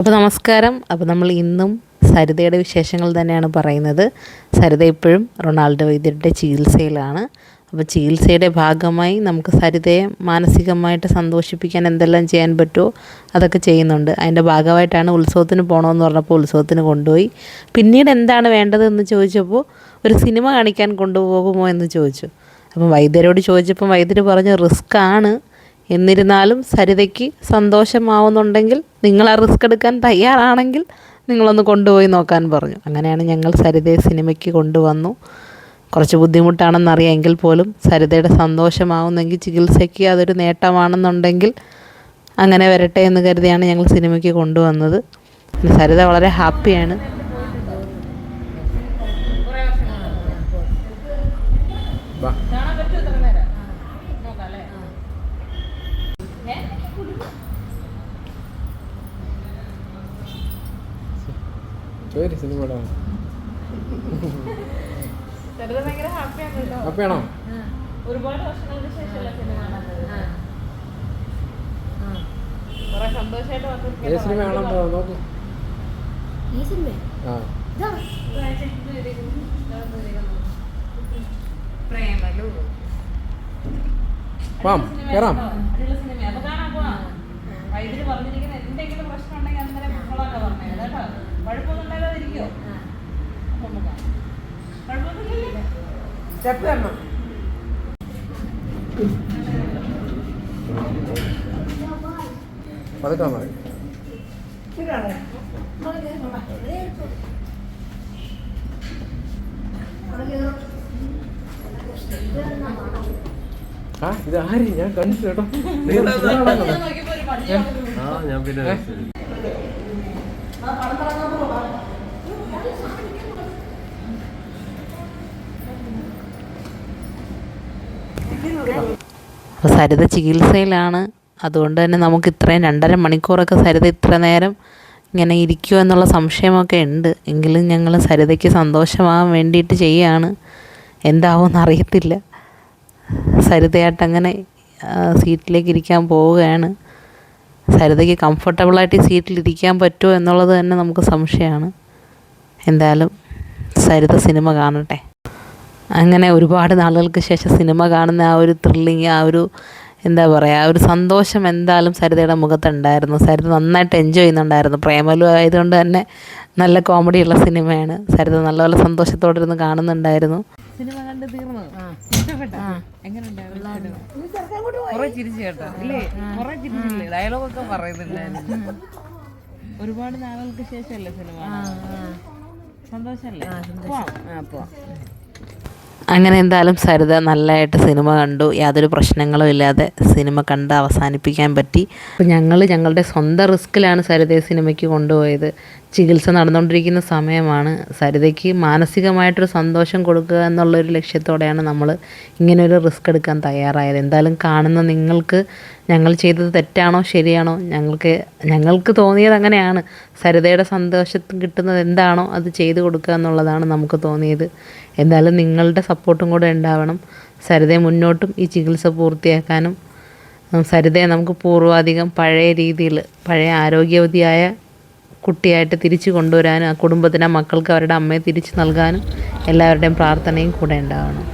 അപ്പോൾ നമസ്കാരം. അപ്പോൾ നമ്മൾ ഇന്നും സരിതയുടെ വിശേഷങ്ങൾ തന്നെയാണ് പറയുന്നത്. സരിത ഇപ്പോഴും റൊണാൾഡോ വൈദ്യരുടെ ചികിത്സയിലാണ്. അപ്പോൾ ചികിത്സയുടെ ഭാഗമായി നമുക്ക് സരിതയെ മാനസികമായിട്ട് സന്തോഷിപ്പിക്കാൻ എന്തെല്ലാം ചെയ്യാൻ പറ്റുമോ അതൊക്കെ ചെയ്യുന്നുണ്ട്. അതിന്റെ ഭാഗമായിട്ടാണ് ഉത്സവത്തിന് പോകണമെന്ന് പറഞ്ഞപ്പോൾ ഉത്സവത്തിന് കൊണ്ടുപോയി. പിന്നീട് എന്താണ് വേണ്ടതെന്ന് ചോദിച്ചപ്പോൾ ഒരു സിനിമ കാണിക്കാൻ കൊണ്ടുപോകുമോ എന്ന് ചോദിച്ചു. അപ്പം വൈദ്യരോട് ചോദിച്ചപ്പം വൈദ്യർ പറഞ്ഞു റിസ്ക് ആണ്. എന്നിരുന്നാലും സരിതയ്ക്ക് സന്തോഷമാവുന്നുണ്ടെങ്കിൽ നിങ്ങൾ ആ റിസ്ക് എടുക്കാൻ തയ്യാറാണെങ്കിൽ നിങ്ങളൊന്ന് കൊണ്ടുപോയി നോക്കാൻ പറഞ്ഞു. അങ്ങനെയാണ് ഞങ്ങൾ സരിതയെ സിനിമയ്ക്ക് കൊണ്ടുവന്നു. കുറച്ച് ബുദ്ധിമുട്ടാണെന്നറിയാം. എങ്കിൽ പോലും സരിതയുടെ സന്തോഷമാവുന്നെങ്കിൽ ചികിത്സയ്ക്ക് അതൊരു നേട്ടമാണെന്നുണ്ടെങ്കിൽ അങ്ങനെ വരട്ടെ എന്ന് കരുതിയാണ് ഞങ്ങൾ സിനിമയ്ക്ക് കൊണ്ടുവന്നത്. സരിത വളരെ ഹാപ്പിയാണ്. ചോരി സിനിമ ഹാപ്പിയാണോ ഒരുപാട് വർഷങ്ങൾക്ക് ശേഷമുള്ള സിനിമ നോക്ക്. ഈ സിനിമ? ആ. ഇതാ. പ്രേമലു. വാം കയറാം കാണാൻ പോവാം. വൈദ്യുതി പറഞ്ഞിരിക്കുന്ന എന്തെങ്കിലും പ്രശ്നം ഉണ്ടെങ്കിൽ അന്നേരം പറഞ്ഞത് കേട്ടോ. പതുക്കെ മതി ആ ഇത് ആര്? ഞാൻ കണ്ടു കേട്ടോ. നിങ്ങൾ ഇതാണോ? ഞാൻ നോക്കിയപ്പോ ഒരു പട്ടി ആ ഞാൻ പിന്നെ അപ്പോൾ സരിത ചികിത്സയിലാണ്. അതുകൊണ്ട് തന്നെ നമുക്ക് ഇത്രയും രണ്ടര മണിക്കൂറൊക്കെ സരിത ഇത്ര നേരം ഇങ്ങനെ ഇരിക്കുമോ എന്നുള്ള സംശയമൊക്കെ ഉണ്ട്. എങ്കിലും ഞങ്ങൾ സരിതയ്ക്ക് സന്തോഷമാകാൻ വേണ്ടിയിട്ട് ചെയ്യുകയാണ് എന്താവുമെന്ന് അറിയത്തില്ല. സരിതയായിട്ട് അങ്ങനെ സീറ്റിലേക്ക് ഇരിക്കാൻ പോവുകയാണ്. സരിതയ്ക്ക് കംഫർട്ടബിളായിട്ട് ഈ സീറ്റിൽ പറ്റുമോ എന്നുള്ളത് തന്നെ നമുക്ക് സംശയമാണ്. എന്തായാലും സരിത സിനിമ കാണട്ടെ. അങ്ങനെ ഒരുപാട് നാളുകൾക്ക് ശേഷം സിനിമ കാണുന്ന ആ ഒരു ത്രില്ലിങ് ആ ഒരു എന്താ പറയുക ആ ഒരു സന്തോഷം എന്തായാലും സരിതയുടെ മുഖത്തുണ്ടായിരുന്നു. സരിത നന്നായിട്ട് എൻജോയ് ചെയ്യുന്നുണ്ടായിരുന്നു. പ്രേമലു ആയതുകൊണ്ട് തന്നെ നല്ല കോമഡിയുള്ള സിനിമയാണ്. സരിത നല്ലപോലെ സന്തോഷത്തോടെ ഇരുന്ന് കാണുന്നുണ്ടായിരുന്നു. സിനിമ കണ്ട് തീർന്നു? എങ്ങനെയുണ്ടായിരുന്നു ഡയലോഗൊക്കെ പറയുന്നുണ്ടായിരുന്നു. ഒരുപാട് നാളുകൾക്ക് ശേഷമല്ലേ സിനിമ സന്തോഷമല്ലേ? ആ പോവാം. അങ്ങനെ എന്തായാലും സരിത നല്ലതായിട്ട് സിനിമ കണ്ടു. യാതൊരു പ്രശ്നങ്ങളും ഇല്ലാതെ സിനിമ കണ്ട് അവസാനിപ്പിക്കാൻ പറ്റി. അപ്പോൾ ഞങ്ങൾ ഞങ്ങളുടെ സ്വന്തം റിസ്ക്കിലാണ് സരിതയെ സിനിമയ്ക്ക് കൊണ്ടുപോയത്. ചികിത്സ നടന്നുകൊണ്ടിരിക്കുന്ന സമയമാണ് സരിതയ്ക്ക് മാനസികമായിട്ടൊരു സന്തോഷം കൊടുക്കുക എന്നുള്ളൊരു ലക്ഷ്യത്തോടെയാണ് നമ്മൾ ഇങ്ങനെയൊരു റിസ്ക് എടുക്കാൻ തയ്യാറായത്. എന്തായാലും കാണുന്ന നിങ്ങൾക്ക് ഞങ്ങൾ ചെയ്തത് തെറ്റാണോ ശരിയാണോ ഞങ്ങൾക്ക് ഞങ്ങൾക്ക് തോന്നിയത് അങ്ങനെയാണ്. സരിതയുടെ സന്തോഷത്തിൽ കിട്ടുന്നത് എന്താണോ അത് ചെയ്തു കൊടുക്കുക എന്നുള്ളതാണ് നമുക്ക് തോന്നിയത്. എന്തായാലും നിങ്ങളുടെ സപ്പോർട്ടും കൂടെ ഉണ്ടാവണം. സരിതയെ മുന്നോട്ടും ഈ ചികിത്സ പൂർത്തിയാക്കാനും സരിതയെ നമുക്ക് പൂർവാധികം പഴയ രീതിയിൽ പഴയ ആരോഗ്യവതിയായ കുട്ടിയായിട്ട് തിരിച്ചു കൊണ്ടുവരാനും ആ കുടുംബത്തിന്റെ മക്കൾക്ക് അവരുടെ അമ്മയെ തിരിച്ചു നൽകാനും എല്ലാവരുടെയും പ്രാർത്ഥനയും കൂടെ ഉണ്ടാവണം.